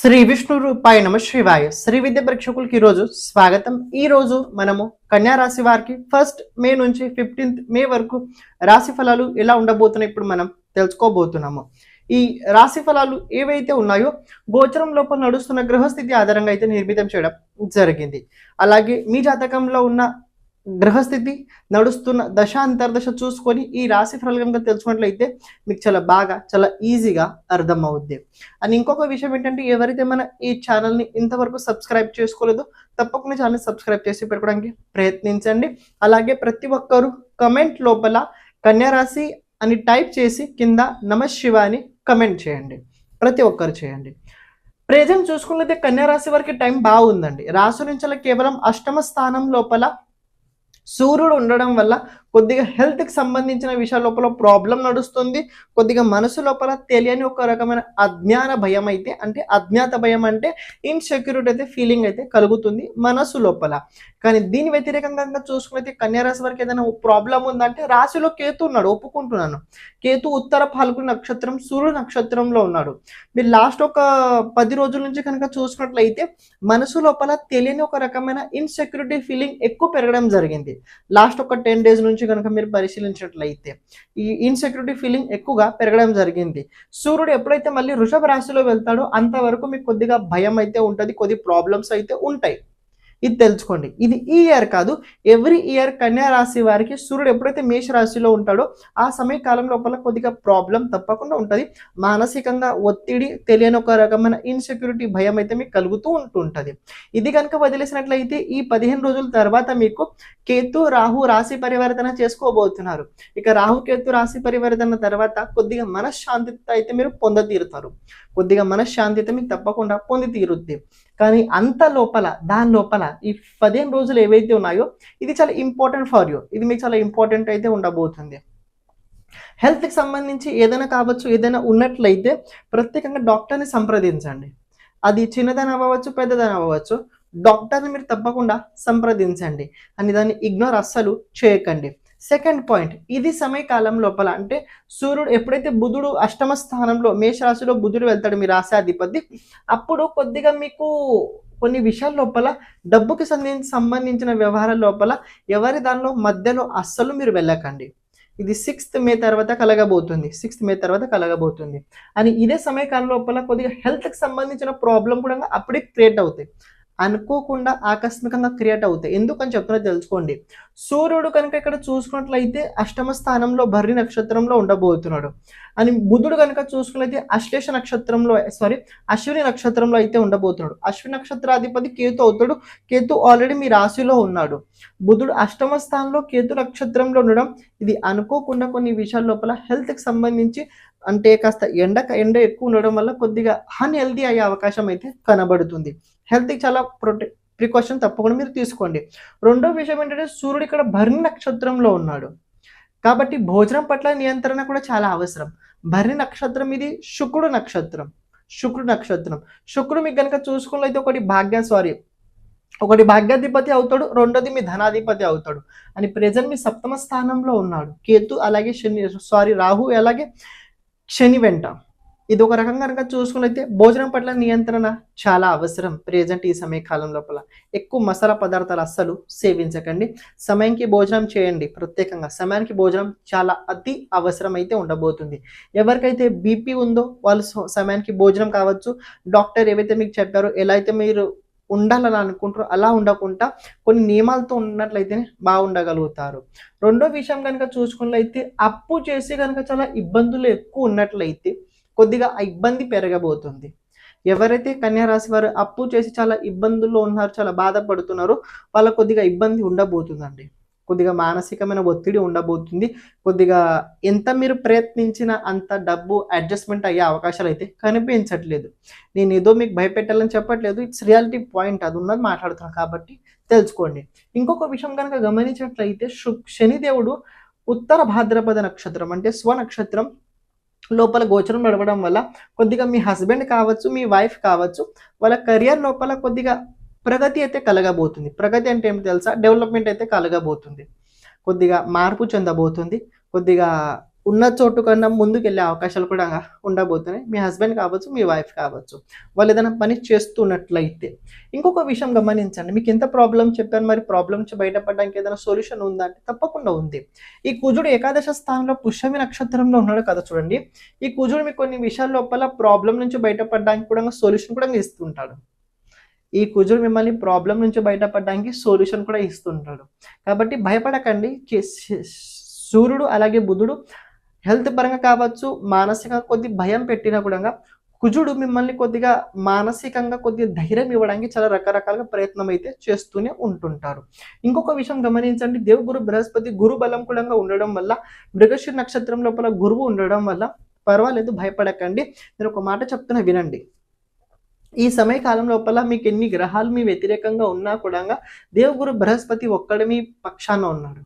శ్రీ విష్ణు రూపాయ నమ శివాయ. శ్రీ విద్య ప్రేక్షకులకి ఈరోజు స్వాగతం. ఈ రోజు మనము కన్యా రాశి వారికి ఫస్ట్ మే నుంచి ఫిఫ్టీన్త్ మే వరకు రాశి ఫలాలు ఎలా ఉండబోతున్నాయి ఇప్పుడు మనం తెలుసుకోబోతున్నాము. ఈ రాశి ఫలాలు ఏవైతే ఉన్నాయో గోచరం లోపల నడుస్తున్న గ్రహస్థితి ఆధారంగా అయితే నిర్మితం చేయడం జరిగింది. అలాగే మీ జాతకంలో ఉన్న గ్రహస్థితి నడుస్తున్న దశ అంతర్దశ చూసుకొని ఈ రాశి ఫలాలు కనుక తెలుసుకున్నట్లయితే మీకు చాలా బాగా చాలా ఈజీగా అర్థం అవుద్ది అండ్ ఇంకొక విషయం ఏంటంటే ఎవరైతే మన ఈ ఛానల్ని ఇంతవరకు సబ్స్క్రైబ్ చేసుకోలేదో తప్పకుండా ఛానల్ సబ్స్క్రైబ్ చేసి పెట్టుకోవడానికి ప్రయత్నించండి. అలాగే ప్రతి ఒక్కరు కమెంట్ లోపల కన్యారాశి అని టైప్ చేసి కింద నమ శివ అని కమెంట్ చేయండి. ప్రతి ఒక్కరు చేయండి. ప్రెజెంట్ చూసుకున్నట్లయితే కన్యా రాశి వారికి టైం బాగుందండి. రాశి నుంచి కేవలం అష్టమ స్థానం లోపల సూర్యుడు ఉండడం వల్ల కొద్దిగా హెల్త్కి సంబంధించిన విషయాల లోపల ప్రాబ్లం నడుస్తుంది. కొద్దిగా మనసు లోపల తెలియని ఒక రకమైన అజ్ఞాన భయం అయితే అంటే అజ్ఞాత భయం అంటే ఇన్సెక్యూరిటీ అయితే ఫీలింగ్ అయితే కలుగుతుంది మనసు లోపల. కానీ దీని వ్యతిరేకంగా చూసుకున్నైతే కన్యారాశి వారికి ఏదైనా ప్రాబ్లం ఉందంటే రాశిలో కేతు ఉన్నాడు ఒప్పుకుంటున్నాను. కేతు ఉత్తర పాల్గొని నక్షత్రం సూర్యుడు నక్షత్రంలో ఉన్నాడు. మీరు లాస్ట్ ఒక పది రోజుల నుంచి కనుక చూసుకున్నట్లయితే మనసు లోపల తెలియని ఒక రకమైన ఇన్సెక్యూరిటీ ఫీలింగ్ ఎక్కువ పెరగడం జరిగింది. లాస్ట్ ఒక టెన్ డేస్ నుంచి కనుక మీరు పరిశీలించినట్లయితే ఈ ఇన్సెక్యూరిటీ ఫీలింగ్ ఎక్కువగా పెరగడం జరిగింది. సూర్యుడు ఎప్పుడైతే మళ్ళీ వృషభ రాశిలో వెళ్తాడో అంతవరకు మీకు కొద్దిగా భయం అయితే ఉంటుంది కొద్ది ప్రాబ్లమ్స్ అయితే ఉంటాయి. ఇది తెలుసుకోండి. ఇది ఈ ఇయర్ కాదు. ఎవ్రీ ఇయర్ కన్యా రాశి వారికి సూర్యుడు ఎప్పుడైతే మేష రాశిలో ఉంటాడో ఆ సమయకాలం లోపల కొద్దిగా ప్రాబ్లం తప్పకుండా ఉంటుంది. మానసికంగా ఒత్తిడి తెలియని ఒక రకమైన ఇన్సెక్యూరిటీ భయం అయితే మీకు కలుగుతూ ఉంటుంటుంది. ఇది కనుక వదిలేసినట్లయితే ఈ పదిహేను రోజుల తర్వాత మీకు కేతు రాహు రాశి పరివర్తన చేసుకోబోతున్నారు. ఇక రాహు కేతు రాశి పరివర్తన తర్వాత కొద్దిగా మనశ్శాంతి అయితే మీరు పొందతీరుతారు. కొద్దిగా మనశ్శాంతి అయితే మీకు తప్పకుండా పొంది తీరుద్ది. కానీ అంత లోపల దాని లోపల ఈ పదిహేను రోజులు ఏవైతే ఉన్నాయో ఇది చాలా ఇంపార్టెంట్ ఫర్ యూ ఇది మీకు చాలా ఇంపార్టెంట్ అయితే ఉండబోతుంది. హెల్త్కి సంబంధించి ఏదైనా కావచ్చు ఏదైనా ఉన్నట్లయితే ప్రత్యేకంగా డాక్టర్ని సంప్రదించండి. అది చిన్నదని అవ్వచ్చు పెద్దదని అవ్వచ్చు డాక్టర్ని మీరు తప్పకుండా సంప్రదించండి. అని దాన్ని ఇగ్నోర్ అస్సలు చేయకండి. సెకండ్ పాయింట్ ఇది సమయకాలం లోపల అంటే సూర్యుడు ఎప్పుడైతే బుధుడు అష్టమ స్థానంలో మేషరాశిలో బుధుడు వెళ్తాడు మీ రాశాధిపతి అప్పుడు కొద్దిగా మీకు కొన్ని విషయాల లోపల డబ్బుకి సంబంధించి సంబంధించిన వ్యవహారాల లోపల ఎవరి దానిలో మధ్యలో అస్సలు మీరు వెళ్ళకండి. ఇది సిక్స్త్ మే తర్వాత కలగబోతుంది సిక్స్త్ మే తర్వాత కలగబోతుంది. అని ఇదే సమయకాలం లోపల కొద్దిగా హెల్త్కి సంబంధించిన ప్రాబ్లం కూడా అప్పుడే క్రియేట్ అవుతాయి. అనుకోకుండా ఆకస్మికంగా క్రియేట్ అవుతాయి. ఎందుకని చెప్తున్నా తెలుసుకోండి. సూర్యుడు కనుక ఇక్కడ చూసుకున్నట్లయితే అష్టమ స్థానంలో భర్రి నక్షత్రంలో ఉండబోతున్నాడు. అని బుధుడు కనుక చూసుకున్నట్లయితే అశ్లేష నక్షత్రంలో సారీ అశ్విని నక్షత్రంలో అయితే ఉండబోతున్నాడు. అశ్విని నక్షత్రాధిపతి కేతు అవుతాడు. కేతు ఆల్రెడీ మీ రాశిలో ఉన్నాడు. బుధుడు అష్టమ స్థానంలో కేతు నక్షత్రంలో ఉండడం ఇది అనుకోకుండా కొన్ని విషయాల లోపల హెల్త్కి సంబంధించి అంటే కాస్త ఎండ ఎండ ఎక్కువ ఉండడం వల్ల కొద్దిగా అన్హెల్దీ అయ్యే అవకాశం అయితే కనబడుతుంది. హెల్త్కి చాలా ప్రొటె ప్రికాషన్ తప్పకుండా మీరు తీసుకోండి. రెండో విషయం ఏంటంటే సూర్యుడు ఇక్కడ భరణి నక్షత్రంలో ఉన్నాడు. కాబట్టి భోజనం పట్ల నియంత్రణ కూడా చాలా అవసరం. భరణి నక్షత్రం ఇది శుక్రుడు నక్షత్రం. శుక్రుడు నక్షత్రం. శుక్రుడు మీకు కనుక అయితే ఒకటి భాగ్య సారీ ఒకటి భాగ్యాధిపతి అవుతాడు రెండోది మీ ధనాధిపతి అవుతాడు. అని ప్రజెంట్ మీ సప్తమ స్థానంలో ఉన్నాడు. కేతు అలాగే శని సారీ రాహు అలాగే శని వెంట. ఇది ఒక రకంగా కనుక చూసుకున్నైతే భోజనం పట్ల నియంత్రణ చాలా అవసరం ప్రెజెంట్ ఈ సమయకాలం లోపల. ఎక్కువ మసాలా పదార్థాలు అస్సలు సేవించకండి. సమయానికి భోజనం చేయండి. ప్రత్యేకంగా సమయానికి భోజనం చాలా అతి అవసరం అయితే ఉండబోతుంది. ఎవరికైతే బీపీ ఉందో వాళ్ళు సమయానికి భోజనం కావచ్చు. డాక్టర్ ఏవైతే మీకు చెప్పారో ఎలా అయితే మీరు ఉండాలని అనుకుంటారో అలా ఉండకుండా కొన్ని నియమాలతో ఉన్నట్లయితేనే బాగుండగలుగుతారు. రెండో విషయం కనుక చూసుకున్నట్లయితే అప్పు చేసి కనుక చాలా ఇబ్బందులు ఎక్కువ ఉన్నట్లయితే కొద్దిగా ఆ ఇబ్బంది పెరగబోతుంది. ఎవరైతే కన్యా రాశి వారు అప్పు చేసి చాలా ఇబ్బందుల్లో ఉన్నారు చాలా బాధపడుతున్నారో వాళ్ళ కొద్దిగా ఇబ్బంది ఉండబోతుందండి. కొద్దిగా మానసికమైన ఒత్తిడి ఉండబోతుంది. కొద్దిగా ఎంత మీరు ప్రయత్నించినా అంత డబ్బు అడ్జస్ట్మెంట్ అయ్యే అవకాశాలు అయితే కనిపించట్లేదు. నేను ఏదో మీకు భయపెట్టాలని చెప్పట్లేదు. ఇట్స్ రియాలిటీ పాయింట్ అది ఉన్నది మాట్లాడుతున్నాను కాబట్టి తెలుసుకోండి. ఇంకొక విషయం కనుక గమనించినట్లయితే శు శనిదేవుడు ఉత్తర భాద్రపద నక్షత్రం అంటే స్వ నక్షత్రం లోపల గోచరం నడవడం వల్ల కొద్దిగా మీ హస్బెండ్ కావచ్చు మీ వైఫ్ కావచ్చు వాళ్ళ కెరియర్ లోపల కొద్దిగా ప్రగతి అయితే కలగబోతుంది. ప్రగతి అంటే ఏమి తెలుసా? డెవలప్మెంట్ అయితే కలగబోతుంది. కొద్దిగా మార్పు చెందబోతుంది. కొద్దిగా ఉన్న చోటు కన్నా ముందుకు వెళ్ళే అవకాశాలు కూడా ఉండబోతున్నాయి. మీ హస్బెండ్ కావచ్చు మీ వైఫ్ కావచ్చు వాళ్ళు ఏదైనా పని చేస్తున్నట్లయితే. ఇంకొక విషయం గమనించండి. మీకు ఎంత ప్రాబ్లం చెప్పాను మరి ప్రాబ్లం నుంచి బయటపడడానికి ఏదైనా సొల్యూషన్ ఉందా అంటే తప్పకుండా ఉంది. ఈ కుజుడు ఏకాదశ స్థానంలో పుష్యమి నక్షత్రంలో ఉన్నాడు కదా చూడండి. ఈ కుజుడు మీకు కొన్ని విషయాల లోపల ప్రాబ్లం నుంచి బయటపడడానికి కూడా సొల్యూషన్ కూడా ఇస్తుంటాడు. ఈ కుజుడు మిమ్మల్ని ప్రాబ్లం నుంచి బయటపడడానికి సొల్యూషన్ కూడా ఇస్తుంటాడు. కాబట్టి భయపడకండి. సూర్యుడు అలాగే బుధుడు హెల్త్ పరంగా కావచ్చు మానసికంగా కొద్ది భయం పెట్టినా కూడా కుజుడు మిమ్మల్ని కొద్దిగా మానసికంగా కొద్దిగా ధైర్యం ఇవ్వడానికి చాలా రకరకాలుగా ప్రయత్నం అయితే చేస్తూనే ఉంటుంటారు. ఇంకొక విషయం గమనించండి దేవుగురు బృహస్పతి గురు బలం కూడా ఉండడం వల్ల మృగశిర నక్షత్రం లోపల గురువు ఉండడం వల్ల పర్వాలేదు భయపడకండి. నేను ఒక మాట చెప్తున్నా వినండి. ఈ సమయ కాలం లోపల మీకు ఎన్ని గ్రహాలు మీ వ్యతిరేకంగా ఉన్నా కూడా దేవగురు బృహస్పతి ఒక్కడి మీ పక్షాన ఉన్నాడు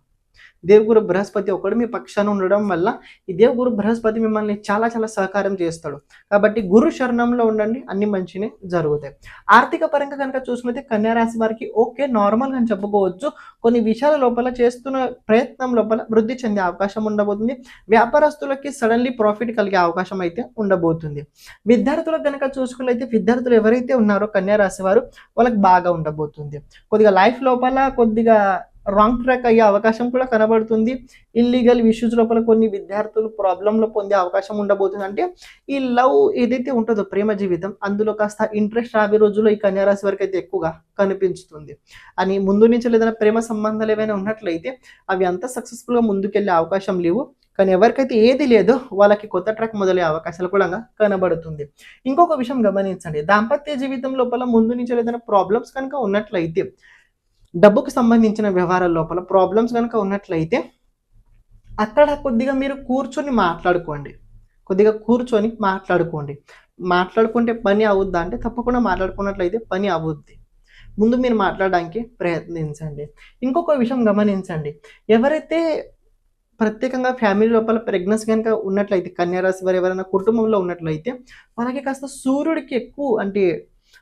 దేవుగురు బృహస్పతి ఒకడు మీ పక్షాన ఉండడం వల్ల ఈ దేవగురు బృహస్పతి మిమ్మల్ని చాలా చాలా సహకారం చేస్తాడు. కాబట్టి గురు శరణంలో ఉండండి అన్ని మంచినే జరుగుతాయి. ఆర్థిక పరంగా కనుక చూసుకుంటే కన్యా రాశి వారికి ఓకే నార్మల్ అని చెప్పుకోవచ్చు కొన్ని విషయాల లోపల చేస్తున్న ప్రయత్నం లోపల వృద్ధి చెందే అవకాశం ఉండబోతుంది. వ్యాపారస్తులకి సడన్లీ ప్రాఫిట్ కలిగే అవకాశం అయితే ఉండబోతుంది. విద్యార్థులకు కనుక చూసుకున్నైతే విద్యార్థులు ఎవరైతే ఉన్నారో కన్యారాశి వారు వాళ్ళకి బాగా ఉండబోతుంది. కొద్దిగా లైఫ్ లోపల కొద్దిగా రాంగ్ ట్రాక్ అయ్యే అవకాశం కూడా కనబడుతుంది. ఇల్లీగల్ ఇష్యూస్ లోపల కొన్ని విద్యార్థులు ప్రాబ్లంలో పొందే అవకాశం ఉండబోతుంది. అంటే ఈ లవ్ ఏదైతే ఉంటుందో ప్రేమ జీవితం అందులో కాస్త ఇంట్రెస్ట్ రాబోయే రోజుల్లో ఈ కన్యారాశి వరకు అయితే ఎక్కువగా కనిపించుతుంది. అని ముందు నుంచి ఏదైనా ప్రేమ సంబంధాలు ఏవైనా ఉన్నట్లయితే అవి అంత సక్సెస్ఫుల్గా ముందుకెళ్ళే అవకాశం లేవు. కానీ ఎవరికైతే ఏది లేదో వాళ్ళకి కొత్త ట్రాక్ మొదలయ్యే అవకాశాలు కూడా కనబడుతుంది. ఇంకొక విషయం గమనించండి. దాంపత్య జీవితం లోపల ముందు నుంచి ఏదైనా ప్రాబ్లమ్స్ కనుక ఉన్నట్లయితే డబ్బుకు సంబంధించిన వ్యవహారాల లోపల ప్రాబ్లమ్స్ కనుక ఉన్నట్లయితే అక్కడ కొద్దిగా మీరు కూర్చొని మాట్లాడుకోండి. కొద్దిగా కూర్చొని మాట్లాడుకోండి. మాట్లాడుకుంటే పని అవుద్దా అంటే తప్పకుండా మాట్లాడుకున్నట్లయితే పని అవుద్ది. ముందు మీరు మాట్లాడడానికి ప్రయత్నించండి. ఇంకొక విషయం గమనించండి. ఎవరైతే ప్రత్యేకంగా ఫ్యామిలీ లోపల ప్రెగ్నెన్సీ కనుక ఉన్నట్లయితే కన్యారాశి వారు ఎవరైనా కుటుంబంలో ఉన్నట్లయితే వాళ్ళకి కాస్త సూర్యుడికి ఎక్కువ అంటే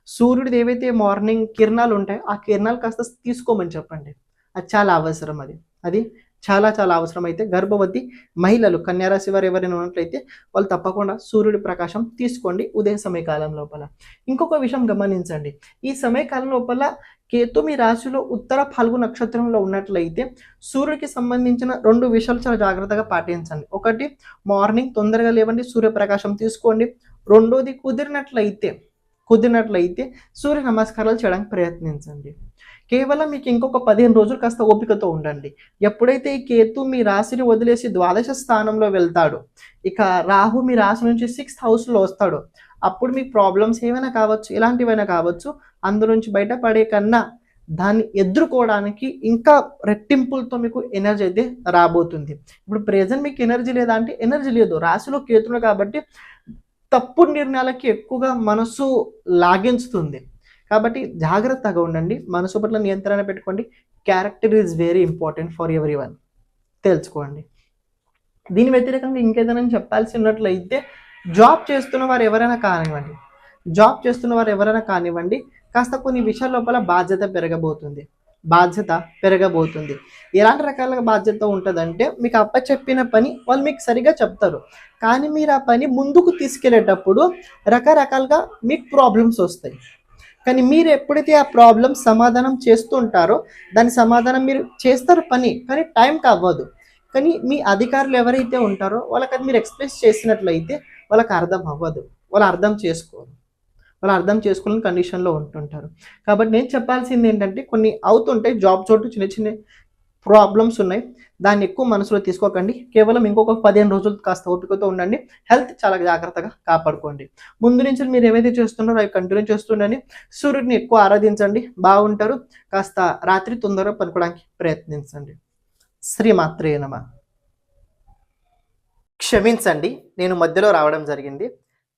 సూర్యుడిది ఏవైతే మార్నింగ్ కిరణాలు ఉంటాయో ఆ కిరణాలు కాస్త తీసుకోమని చెప్పండి. అది చాలా అవసరం అది. అది చాలా చాలా అవసరం. అయితే గర్భవతి మహిళలు కన్యారాశి వారు ఎవరైనా ఉన్నట్లయితే వాళ్ళు తప్పకుండా సూర్యుడి ప్రకాశం తీసుకోండి ఉదయ సమయకాలం లోపల. ఇంకొక విషయం గమనించండి. ఈ సమయకాలం లోపల కేతు మీ రాశిలో ఉత్తర ఫాల్గు నక్షత్రంలో ఉన్నట్లయితే సూర్యుడికి సంబంధించిన రెండు విషయాలు చాలా జాగ్రత్తగా పాటించండి. ఒకటి మార్నింగ్ తొందరగా లేవండి సూర్యప్రకాశం తీసుకోండి. రెండోది కుదిరినట్లయితే కుదిరినట్లయితే సూర్య నమస్కారాలు చేయడానికి ప్రయత్నించండి. కేవలం మీకు ఇంకొక పదిహేను రోజులు కాస్త ఓపికతో ఉండండి. ఎప్పుడైతే ఈ కేతు మీ రాశిని వదిలేసి ద్వాదశ స్థానంలో వెళ్తాడు ఇక రాహు మీ రాశి నుంచి సిక్స్త్ హౌస్లో వస్తాడు అప్పుడు మీ ప్రాబ్లమ్స్ ఏమైనా కావచ్చు ఎలాంటివైనా కావచ్చు అందు నుంచి బయటపడే కన్నా దాన్ని ఎదుర్కోవడానికి ఇంకా రెట్టింపులతో మీకు ఎనర్జీ అయితే రాబోతుంది. ఇప్పుడు ప్రజెంట్ మీకు ఎనర్జీ లేదా అంటే ఎనర్జీ లేదు. రాశిలో కేతుడు కాబట్టి తప్పుడు నిర్ణయాలకి ఎక్కువగా మనసు లాగించుతుంది. కాబట్టి జాగ్రత్తగా ఉండండి. మనసు పట్ల నియంత్రణ పెట్టుకోండి. Character is very important for everyone తెలుసుకోండి. దీని వ్యతిరేకంగా ఇంకేదైనా చెప్పాల్సి ఉన్నట్లయితే జాబ్ చేస్తున్న వారు ఎవరైనా కానివ్వండి. జాబ్ చేస్తున్న వారు ఎవరైనా కానివ్వండి కాస్త కొన్ని విషయాల లోపల బాధ్యత పెరగబోతుంది. బాధ్యత పెరగబోతుంది. ఎలాంటి రకాల బాధ్యత ఉంటుందంటే మీకు అప్ప చెప్పిన పని వాళ్ళు మీకు సరిగా చెప్తారు. కానీ మీరు ఆ పని ముందుకు తీసుకెళ్ళేటప్పుడు రకరకాలుగా మీకు ప్రాబ్లమ్స్ వస్తాయి. కానీ మీరు ఎప్పుడైతే ఆ ప్రాబ్లమ్స్ సమాధానం చేస్తుంటారో దాని సమాధానం మీరు చేస్తారు పని కానీ టైంకి అవ్వదు కానీ మీ అధికారులు ఎవరైతే ఉంటారో వాళ్ళకి అది మీరు ఎక్స్ప్రెస్ చేసినట్లయితే వాళ్ళకి అర్థం అవ్వదు. వాళ్ళు అర్థం చేసుకోరు. వాళ్ళు అర్థం చేసుకోలేని కండిషన్లో ఉంటుంటారు. కాబట్టి నేను చెప్పాల్సింది ఏంటంటే కొన్ని అవుతుంటాయి జాబ్ చోటు చిన్న చిన్న ప్రాబ్లమ్స్ ఉన్నాయి. దాన్ని ఎక్కువ మనసులో తీసుకోకండి. కేవలం ఇంకొక పదిహేను రోజులు కాస్త ఓపికతో ఉండండి. హెల్త్ చాలా జాగ్రత్తగా కాపాడుకోండి. ముందు నుంచి మీరు ఏవైతే చేస్తున్నారో అవి కంటిన్యూ చేస్తుండండి సూర్యుడిని ఎక్కువ ఆరాధించండి. బాగుంటారు. కాస్త రాత్రి తొందరగా పనుకోవడానికి ప్రయత్నించండి. శ్రీమాత్రే నమ. క్షమించండి. నేను మధ్యలో రావడం జరిగింది.